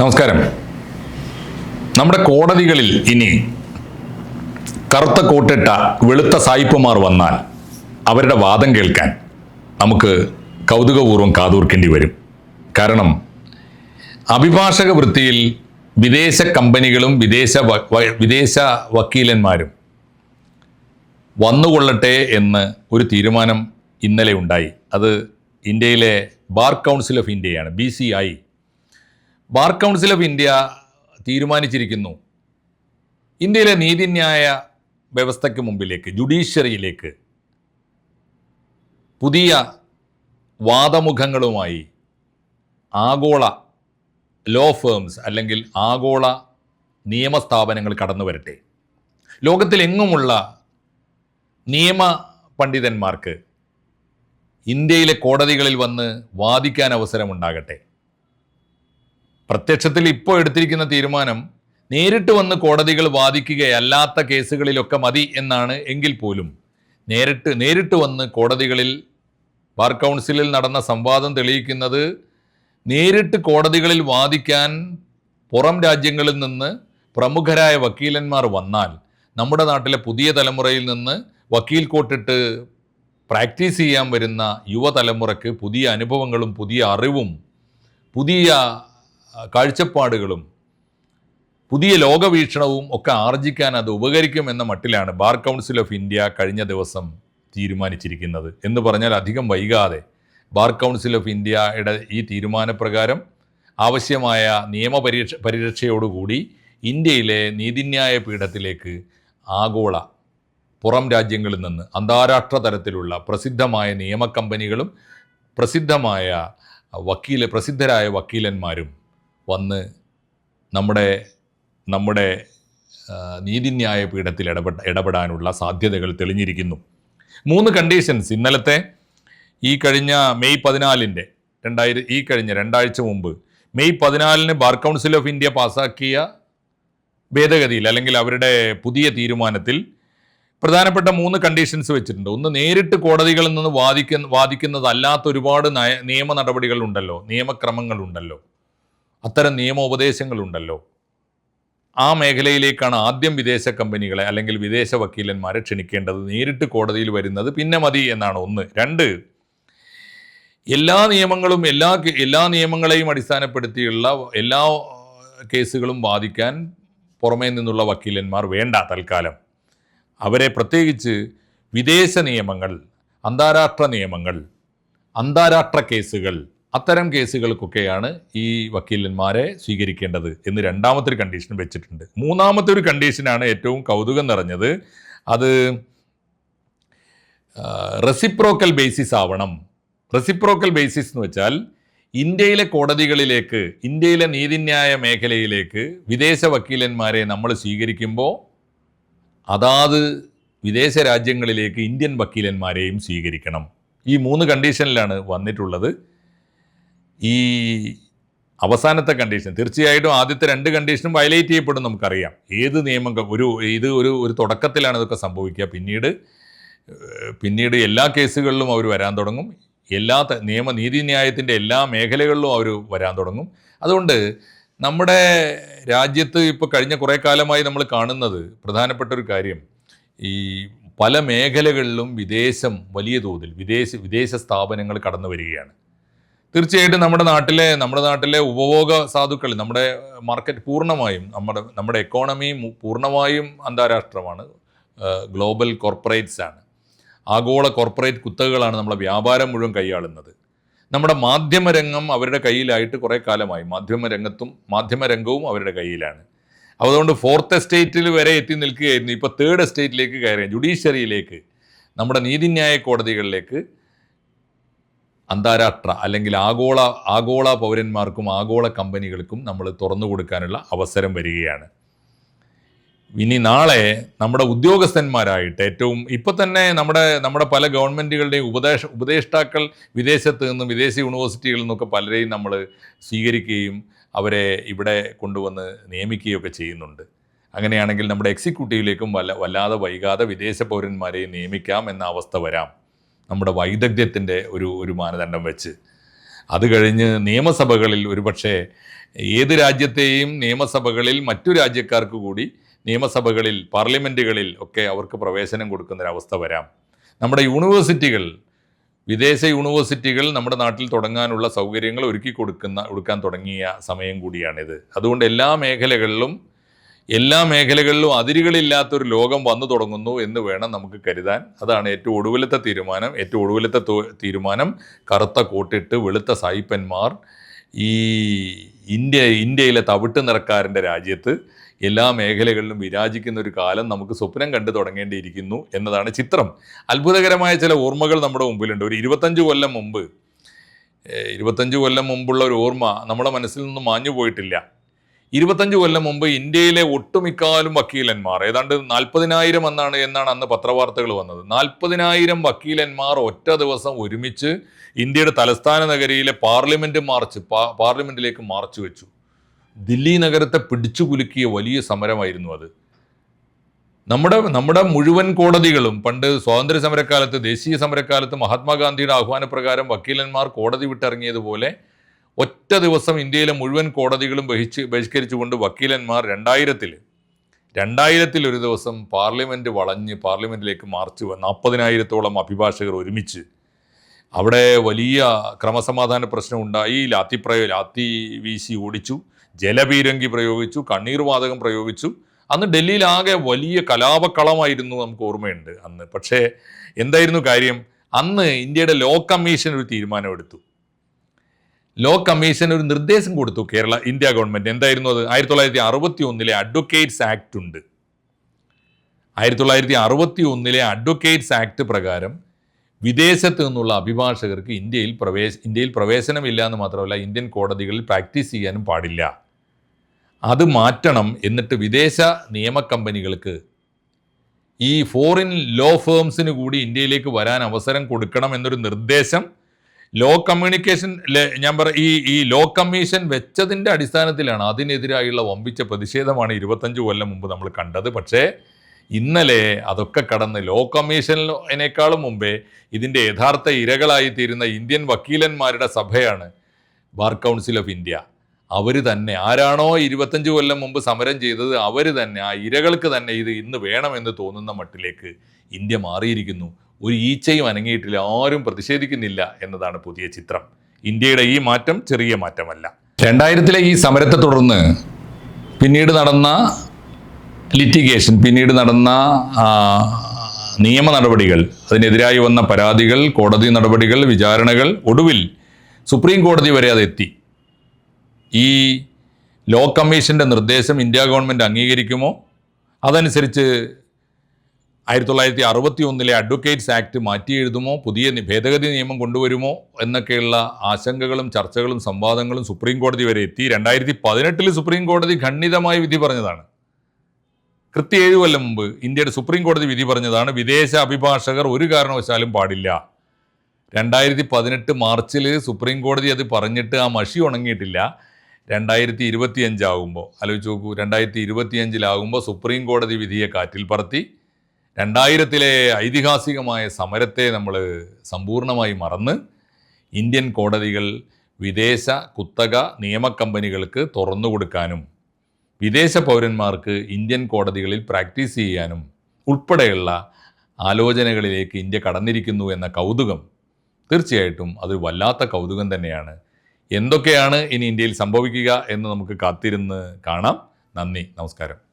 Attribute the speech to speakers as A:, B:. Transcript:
A: നമസ്കാരം. നമ്മുടെ കോടതികളിൽ ഇനി കറുത്ത കോട്ടിട്ട വെളുത്ത സായിപ്പുമാർ വന്നാൽ അവരുടെ വാദം കേൾക്കാൻ നമുക്ക് കൗതുകപൂർവം കാതൂർക്കേണ്ടി വരും. കാരണം അഭിഭാഷക വൃത്തിയിൽ വിദേശ കമ്പനികളും വിദേശ വിദേശ വക്കീലന്മാരും വന്നുകൊള്ളട്ടെ എന്ന് ഒരു തീരുമാനം ഇന്നലെ ഉണ്ടായി. അത് ഇന്ത്യയിലെ ബാർ കൗൺസിൽ ഓഫ് ഇന്ത്യയാണ് B C I. Bar council of India തീരുമാനിച്ചിരിക്കുന്നു. ഇന്ത്യയിലെ നീതിന്യായ വ്യവസ്ഥയ്ക്ക് മുമ്പിലേക്ക് ജുഡീഷ്യറിയിലേക്ക് പുതിയ വാദമുഖങ്ങളുമായി ആഗോള ലോ ഫേംസ് അല്ലെങ്കിൽ ആഗോള നിയമസ്ഥാപനങ്ങൾ കടന്നു വരട്ടെ. ലോകത്തിലെങ്ങുമുള്ള നിയമ പണ്ഡിതന്മാർക്ക് ഇന്ത്യയിലെ കോടതികളിൽ വന്ന് വാദിക്കാൻ അവസരമുണ്ടാകട്ടെ. പ്രത്യക്ഷത്തിൽ ഇപ്പോൾ എടുത്തിരിക്കുന്ന തീരുമാനം നേരിട്ട് വന്ന് കോടതികൾ വാദിക്കുകയല്ലാത്ത കേസുകളിലൊക്കെ മതി എന്നാണ് എങ്കിൽ പോലും നേരിട്ട് നേരിട്ട് വന്ന് കോടതികളിൽ ബാർ കൗൺസിലിൽ നടന്ന സംവാദം തെളിയിക്കുന്നത് നേരിട്ട് കോടതികളിൽ വാദിക്കാൻ പുറം രാജ്യങ്ങളിൽ നിന്ന് പ്രമുഖരായ വക്കീലന്മാർ വന്നാൽ നമ്മുടെ നാട്ടിലെ പുതിയ തലമുറയിൽ നിന്ന് വക്കീൽ കോട്ടിട്ട് പ്രാക്ടീസ് ചെയ്യാൻ വരുന്ന യുവതലമുറയ്ക്ക് പുതിയ അനുഭവങ്ങളും പുതിയ അറിവും പുതിയ കാഴ്ചപ്പാടുകളും പുതിയ ലോകവീക്ഷണവും ഒക്കെ ആർജിക്കാൻ അത് ഉപകരിക്കും എന്ന മട്ടിലാണ് ബാർ കൗൺസിൽ ഓഫ് ഇന്ത്യ കഴിഞ്ഞ ദിവസം തീരുമാനിച്ചിരിക്കുന്നത്. എന്ന് പറഞ്ഞാൽ അധികം വൈകാതെ ബാർ കൗൺസിൽ ഓഫ് ഇന്ത്യയുടെ ഈ തീരുമാനപ്രകാരം ആവശ്യമായ നിയമപരീക്ഷ പരിരക്ഷയോടുകൂടി ഇന്ത്യയിലെ നീതിന്യായ പീഠത്തിലേക്ക് ആഗോള പുറം രാജ്യങ്ങളിൽ നിന്ന് അന്താരാഷ്ട്ര തലത്തിലുള്ള പ്രസിദ്ധമായ നിയമ കമ്പനികളും പ്രസിദ്ധമായ വക്കീല പ്രസിദ്ധരായ വക്കീലന്മാരും വന്ന് നമ്മുടെ നമ്മുടെ നീതിന്യായ പീഠത്തിൽ ഇടപെട്ട ഇടപെടാനുള്ള സാധ്യതകൾ തെളിഞ്ഞിരിക്കുന്നു. മൂന്ന് കണ്ടീഷൻസ് ഇന്നലത്തെ ഈ കഴിഞ്ഞ മെയ് പതിനാലിന്റെ രണ്ടായിരം ഈ കഴിഞ്ഞ രണ്ടാഴ്ച മുമ്പ് മെയ് പതിനാലിന് ബാർ കൗൺസിൽ ഓഫ് ഇന്ത്യ പാസാക്കിയ ഭേദഗതിയിൽ അല്ലെങ്കിൽ അവരുടെ പുതിയ തീരുമാനത്തിൽ പ്രധാനപ്പെട്ട മൂന്ന് കണ്ടീഷൻസ് വെച്ചിട്ടുണ്ട്. ഒന്ന് നേരിട്ട് കോടതികളിൽ നിന്ന് വാദിക്കുന്ന വാദിക്കുന്നതല്ലാത്ത ഒരുപാട് നയ നിയമ നടപടികളുണ്ടല്ലോ നിയമക്രമങ്ങളുണ്ടല്ലോ. അത്തരം നിയമോപദേശങ്ങളുണ്ടല്ലോ. ആ മേഖലയിലേക്കാണ് ആദ്യം വിദേശ കമ്പനികളെ അല്ലെങ്കിൽ വിദേശ വക്കീലന്മാരെ ക്ഷണിക്കേണ്ടത്. നേരിട്ട് കോടതിയിൽ വരുന്നത് പിന്നെ മതി എന്നാണ് ഒന്ന്. രണ്ട് എല്ലാ നിയമങ്ങളും എല്ലാ എല്ലാ നിയമങ്ങളെയും അടിസ്ഥാനപ്പെടുത്തിയുള്ള എല്ലാ കേസുകളും വാദിക്കാൻ പുറമേ നിന്നുള്ള വക്കീലന്മാർ വേണ്ട തൽക്കാലം. അവരെ പ്രത്യേകിച്ച് വിദേശ നിയമങ്ങൾ അന്താരാഷ്ട്ര നിയമങ്ങൾ അന്താരാഷ്ട്ര കേസുകൾ അത്തരം കേസുകൾക്കൊക്കെയാണ് ഈ വക്കീലന്മാരെ സ്വീകരിക്കേണ്ടത് എന്ന് രണ്ടാമത്തെ ഒരു കണ്ടീഷൻ വെച്ചിട്ടുണ്ട്. മൂന്നാമത്തെ ഒരു കണ്ടീഷനാണ് ഏറ്റവും കൗതുകം നിറഞ്ഞത്. അത് റെസിപ്രോക്കൽ ബേസിസ് ആവണം. റെസിപ്രോക്കൽ ബേസിസ് എന്ന് വെച്ചാൽ ഇന്ത്യയിലെ കോടതികളിലേക്ക് ഇന്ത്യയിലെ നീതിന്യായ മേഖലയിലേക്ക് വിദേശ വക്കീലന്മാരെ നമ്മൾ സ്വീകരിക്കുമ്പോൾ അതാത് വിദേശ രാജ്യങ്ങളിലേക്ക് ഇന്ത്യൻ വക്കീലന്മാരെയും സ്വീകരിക്കണം. ഈ മൂന്ന് കണ്ടീഷനിലാണ് വന്നിട്ടുള്ളത്. ഈ അവസാനത്തെ കണ്ടീഷൻ തീർച്ചയായിട്ടും ആദ്യത്തെ രണ്ട് കണ്ടീഷനും വയലേറ്റ് ചെയ്യപ്പെടും നമുക്കറിയാം. ഏത് നിയമം ഒരു ഇത് ഒരു ഒരു തുടക്കത്തിലാണ് ഇതൊക്കെ സംഭവിക്കുക. പിന്നീട് പിന്നീട് എല്ലാ കേസുകളിലും അവർ വരാൻ തുടങ്ങും. എല്ലാ നിയമ നീതിന്യായത്തിന്റെ എല്ലാ മേഖലകളിലും അവർ വരാൻ തുടങ്ങും. അതുകൊണ്ട് നമ്മുടെ രാജ്യത്ത് ഇപ്പോൾ കഴിഞ്ഞ കുറേ കാലമായി നമ്മൾ കാണുന്നത് പ്രധാനപ്പെട്ട ഒരു കാര്യം. ഈ പല മേഖലകളിലും വിദേശം വലിയ തോതിൽ വിദേശ വിദേശ സ്ഥാപനങ്ങൾ കടന്നു വരികയാണ്. തീർച്ചയായിട്ടും നമ്മുടെ നാട്ടിലെ നമ്മുടെ നാട്ടിലെ ഉപഭോഗ സാധുക്കൾ നമ്മുടെ മാർക്കറ്റ് പൂർണമായും നമ്മുടെ നമ്മുടെ എക്കോണമി പൂർണമായും അന്താരാഷ്ട്രമാണ്. ഗ്ലോബൽ കോർപ്പറേറ്റ്സ് ആണ്. ആഗോള കോർപ്പറേറ്റ് കുത്തകകളാണ് നമ്മുടെ വ്യാപാരം മുഴുവൻ കൈയാളുന്നത്. നമ്മുടെ മാധ്യമരംഗം അവരുടെ കയ്യിലായിട്ട് കുറേ കാലമായി. മാധ്യമരംഗത്തും മാധ്യമരംഗവും അവരുടെ കയ്യിലാണ്. അതുകൊണ്ട് ഫോർത്ത് എസ്റ്റേറ്റിൽ വരെ എത്തി നിൽക്കുകയായിരുന്നു. ഇപ്പോൾ തേർഡ് എസ്റ്റേറ്റിലേക്ക് കയറിയ ജുഡീഷ്യറിയിലേക്ക് നമ്മുടെ നീതിന്യായ കോടതികളിലേക്ക് അന്താരാഷ്ട്ര അല്ലെങ്കിൽ ആഗോള ആഗോള പൗരന്മാർക്കും ആഗോള കമ്പനികൾക്കും നമ്മൾ തുറന്നു കൊടുക്കാനുള്ള അവസരം വരികയാണ്. ഇനി നാളെ നമ്മുടെ ഉദ്യോഗസ്ഥന്മാരായിട്ട് ഏറ്റവും ഇപ്പം തന്നെ നമ്മുടെ നമ്മുടെ പല ഗവൺമെന്റുകളുടെയും ഉപദേശ ഉപദേഷ്ടാക്കൾ വിദേശത്ത് നിന്നും വിദേശ യൂണിവേഴ്സിറ്റികളിൽ നിന്നൊക്കെ പലരെയും നമ്മൾ സ്വീകരിക്കുകയും അവരെ ഇവിടെ കൊണ്ടുവന്ന് നിയമിക്കുകയൊക്കെ ചെയ്യുന്നുണ്ട്. അങ്ങനെയാണെങ്കിൽ നമ്മുടെ എക്സിക്യൂട്ടീവിലേക്കും വല്ല വല്ലാതെ വൈകാതെ വിദേശ പൗരന്മാരെ നിയമിക്കാം എന്ന അവസ്ഥ വരാം. നമ്മുടെ വൈദഗ്ധ്യത്തിന്റെ ഒരു ഒരു മാനദണ്ഡം വെച്ച്. അത് കഴിഞ്ഞ് നിയമസഭകളിൽ ഒരുപക്ഷെ ഏത് രാജ്യത്തെയും നിയമസഭകളിൽ മറ്റു രാജ്യക്കാർക്ക് കൂടി നിയമസഭകളിൽ പാർലമെന്റുകളിൽ ഒക്കെ അവർക്ക് പ്രവേശനം കൊടുക്കുന്നൊരവസ്ഥ വരാം. നമ്മുടെ യൂണിവേഴ്സിറ്റികൾ വിദേശ യൂണിവേഴ്സിറ്റികൾ നമ്മുടെ നാട്ടിൽ തുടങ്ങാനുള്ള സൗകര്യങ്ങൾ ഒരുക്കി കൊടുക്കുന്ന കൊടുക്കാൻ തുടങ്ങിയ സമയം കൂടിയാണിത്. അതുകൊണ്ട് എല്ലാ മേഖലകളിലും എല്ലാ മേഖലകളിലും അതിരുകളില്ലാത്തൊരു ലോകം വന്നു തുടങ്ങുന്നു എന്ന് വേണം നമുക്ക് കരുതാൻ. അതാണ് ഏറ്റവും ഒടുവിലത്തെ തീരുമാനം. ഏറ്റവും ഒടുവിലത്തെ തീരുമാനം കറുത്ത കോട്ടിട്ട് വെളുത്ത സായിപ്പന്മാർ ഈ ഇന്ത്യ ഇന്ത്യയിലെ തവിട്ട് നിറക്കാരന്റെ രാജ്യത്ത് എല്ലാ മേഖലകളിലും വിരാജിക്കുന്ന ഒരു കാലം നമുക്ക് സ്വപ്നം കണ്ടു തുടങ്ങേണ്ടിയിരിക്കുന്നു എന്നതാണ് ചിത്രം. അത്ഭുതകരമായ ചില ഓർമ്മകൾ നമ്മുടെ മുമ്പിലുണ്ട്. ഒരു ഇരുപത്തഞ്ച് കൊല്ലം മുമ്പ് ഇരുപത്തഞ്ച് കൊല്ലം മുമ്പുള്ള ഒരു ഓർമ്മ നമ്മുടെ മനസ്സിൽ നിന്ന് മാഞ്ഞു പോയിട്ടില്ല ഇരുപത്തഞ്ച് കൊല്ലം മുമ്പ് ഇന്ത്യയിലെ ഒട്ടുമിക്കാലും വക്കീലന്മാർ ഏതാണ്ട് നാൽപ്പതിനായിരം എന്നാണ് എന്നാണ് അന്ന് പത്രവാർത്തകൾ വന്നത്. നാൽപ്പതിനായിരം വക്കീലന്മാർ ഒറ്റ ദിവസം ഒരുമിച്ച് ഇന്ത്യയുടെ തലസ്ഥാന നഗരിയിലെ പാർലമെന്റ് മാർച്ച് പാർലമെന്റിലേക്ക് മാർച്ച് വെച്ചു. ദില്ലി നഗരത്തെ പിടിച്ചു കുലുക്കിയ വലിയ സമരമായിരുന്നു അത്. നമ്മുടെ നമ്മുടെ മുഴുവൻ കോടതികളും പണ്ട് സ്വാതന്ത്ര്യ സമരക്കാലത്ത് ദേശീയ സമരക്കാലത്ത് മഹാത്മാഗാന്ധിയുടെ ആഹ്വാനപ്രകാരം വക്കീലന്മാർ കോടതി വിട്ടിറങ്ങിയതുപോലെ ഒറ്റ ദിവസം ഇന്ത്യയിലെ മുഴുവൻ കോടതികളും ബഹിച്ച് ബഹിഷ്കരിച്ചുകൊണ്ട് വക്കീലന്മാർ രണ്ടായിരത്തിൽ രണ്ടായിരത്തിൽ ഒരു ദിവസം പാർലമെന്റ് വളഞ്ഞ് പാർലമെന്റിലേക്ക് മാർച്ച് നാൽപ്പതിനായിരത്തോളം അഭിഭാഷകർ ഒരുമിച്ച് അവിടെ വലിയ ക്രമസമാധാന പ്രശ്നം ഉണ്ടായി. ലാത്തി പ്രയോ ലാത്തി വീശി ഓടിച്ചു ജലപീരങ്കി പ്രയോഗിച്ചു കണ്ണീർ വാതകം പ്രയോഗിച്ചു. അന്ന് ഡൽഹിയിൽ ആകെ വലിയ കലാപക്കളമായിരുന്നു നമുക്ക് ഓർമ്മയുണ്ട് അന്ന്. പക്ഷേ എന്തായിരുന്നു കാര്യം? അന്ന് ഇന്ത്യയുടെ ലോ കമ്മീഷൻ ഒരു തീരുമാനമെടുത്തു. ലോ കമ്മീഷൻ ഒരു നിർദ്ദേശം കൊടുത്തു കേരള ഇന്ത്യ ഗവൺമെന്റ് എന്തായിരുന്നു അത്? ആയിരത്തി തൊള്ളായിരത്തി അറുപത്തി ഒന്നിലെ അഡ്വക്കേറ്റ്സ് ആക്ട് ഉണ്ട്. ആയിരത്തി തൊള്ളായിരത്തി അറുപത്തി ഒന്നിലെ അഡ്വക്കേറ്റ്സ് ആക്ട് പ്രകാരം വിദേശത്ത് നിന്നുള്ള അഭിഭാഷകർക്ക് ഇന്ത്യയിൽ പ്രവേശ ഇന്ത്യയിൽ പ്രവേശനമില്ല എന്ന് മാത്രമല്ല ഇന്ത്യൻ കോടതികളിൽ പ്രാക്ടീസ് ചെയ്യാനും പാടില്ല. അത് മാറ്റണം എന്നിട്ട് വിദേശ നിയമ കമ്പനികൾക്ക് ഈ ഫോറിൻ ലോ ഫേംസിന് കൂടി ഇന്ത്യയിലേക്ക് വരാൻ അവസരം കൊടുക്കണം എന്നൊരു നിർദ്ദേശം ലോ കമ്മ്യൂണിക്കേഷൻ ഞാൻ പറ ഈ ഈ ലോ കമ്മീഷൻ വെച്ചതിന്റെ അടിസ്ഥാനത്തിലാണ് അതിനെതിരായുള്ള വമ്പിച്ച പ്രതിഷേധമാണ് ഇരുപത്തഞ്ച് കൊല്ലം മുമ്പ് നമ്മൾ കണ്ടത്. പക്ഷേ ഇന്നലെ അതൊക്കെ കടന്ന് ലോ കമ്മീഷനേക്കാളും മുമ്പേ ഇതിന്റെ യഥാർത്ഥ ഇരകളായി തീരുന്ന ഇന്ത്യൻ വക്കീലന്മാരുടെ സഭയാണ് ബാർ കൗൺസിൽ ഓഫ് ഇന്ത്യ അവർ തന്നെ ആരാണോ ഇരുപത്തഞ്ച് കൊല്ലം മുമ്പ് സമരം ചെയ്തത് അവർ തന്നെ ആ ഇരകൾക്ക് തന്നെ ഇത് ഇന്ന് വേണമെന്ന് തോന്നുന്ന മട്ടിലേക്ക് ഇന്ത്യ മാറിയിരിക്കുന്നു. ഒരു ഈച്ചയും അനങ്ങിയിട്ടില്ല ആരും പ്രതിഷേധിക്കുന്നില്ല എന്നതാണ് പുതിയ ചിത്രം. ഇന്ത്യയുടെ ഈ മാറ്റം ചെറിയ മാറ്റമല്ല. രണ്ടായിരത്തിലെ ഈ സമരത്തെ തുടർന്ന് പിന്നീട് നടന്ന ലിറ്റിഗേഷൻ പിന്നീട് നടന്ന നിയമ നടപടികൾ അതിനെതിരായി വന്ന പരാതികൾ കോടതി നടപടികൾ വിചാരണകൾ ഒടുവിൽ സുപ്രീം കോടതി വരെ അതെത്തി ഈ ലോ കമ്മീഷന്റെ നിർദ്ദേശം ഇന്ത്യ ഗവൺമെന്റ് അംഗീകരിക്കുമോ? അതനുസരിച്ച് ആയിരത്തി തൊള്ളായിരത്തി അറുപത്തി ഒന്നിലെ അഡ്വക്കേറ്റ്സ് ആക്ട് മാറ്റി എഴുതുമോ? പുതിയ ഭേദഗതി നിയമം കൊണ്ടുവരുമോ? എന്നൊക്കെയുള്ള ആശങ്കകളും ചർച്ചകളും സംവാദങ്ങളും സുപ്രീം കോടതി വരെ എത്തി. രണ്ടായിരത്തി പതിനെട്ടിൽ സുപ്രീം കോടതി ഖണ്ഡിതമായി വിധി പറഞ്ഞതാണ്. കൃത്യ ഏഴ് കൊല്ലം മുമ്പ് ഇന്ത്യയുടെ സുപ്രീം കോടതി വിധി പറഞ്ഞതാണ് വിദേശ അഭിഭാഷകർ ഒരു കാരണവശാലും പാടില്ല. രണ്ടായിരത്തി പതിനെട്ട് മാർച്ചിൽ സുപ്രീം കോടതി അത് പറഞ്ഞിട്ട് ആ മഷി ഉണങ്ങിയിട്ടില്ല. രണ്ടായിരത്തി ഇരുപത്തിയഞ്ചാകുമ്പോൾ ആലോചിച്ച് നോക്കൂ രണ്ടായിരത്തി ഇരുപത്തിയഞ്ചിലാകുമ്പോൾ സുപ്രീം കോടതി വിധിയെ കാറ്റിൽ പറത്തി. രണ്ടായിരത്തിലെ ഐതിഹാസികമായ സമരത്തെ നമ്മൾ സമ്പൂർണമായി മറന്ന് ഇന്ത്യൻ കോടതികൾ വിദേശ കുത്തക നിയമ കമ്പനികൾക്ക് തുറന്നു കൊടുക്കാനും വിദേശ പൗരന്മാർക്ക് ഇന്ത്യൻ കോടതികളിൽ പ്രാക്ടീസ് ചെയ്യാനും ഉൾപ്പെടെയുള്ള ആലോചനകളിലേക്ക് ഇന്ത്യ കടന്നിരിക്കുന്നു എന്ന കൗതുകം തീർച്ചയായിട്ടും അതൊരു വല്ലാത്ത കൗതുകം തന്നെയാണ്. എന്തൊക്കെയാണ് ഇനി ഇന്ത്യയിൽ സംഭവിക്കുക എന്ന് നമുക്ക് കാത്തിരുന്ന് കാണാം. നന്ദി നമസ്കാരം.